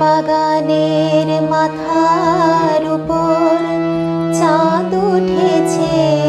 বাগানের মাথার উপর চাঁদ উঠেছে।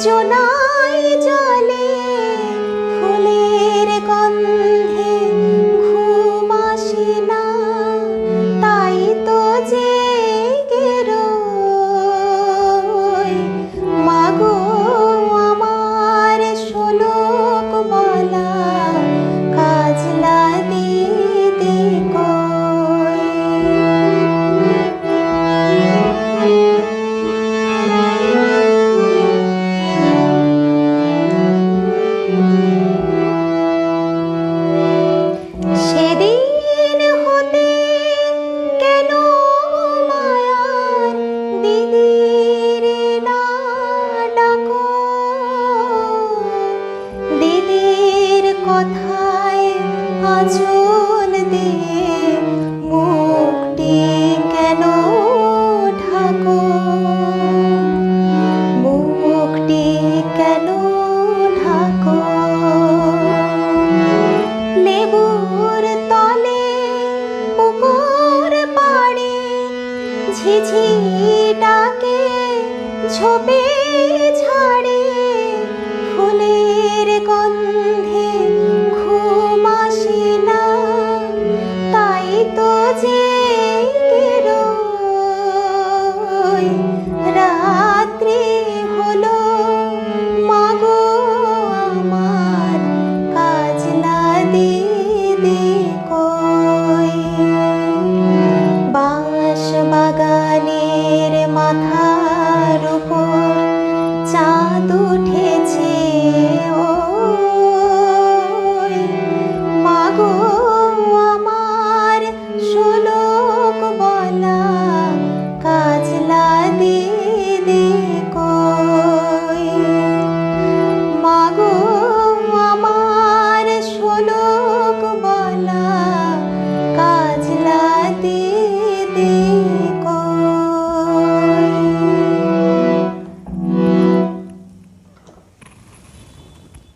রঞ্জনায় জলে ফুলের গন্ধ আচল দিয়ে মুখটি কেন ঢাকো? মুখটি কেন ঢাকো? লেবুর তলে পুকুর পাড়ে ঝিঝি ডাকে ঝাড়ে ফুলের গন্ধ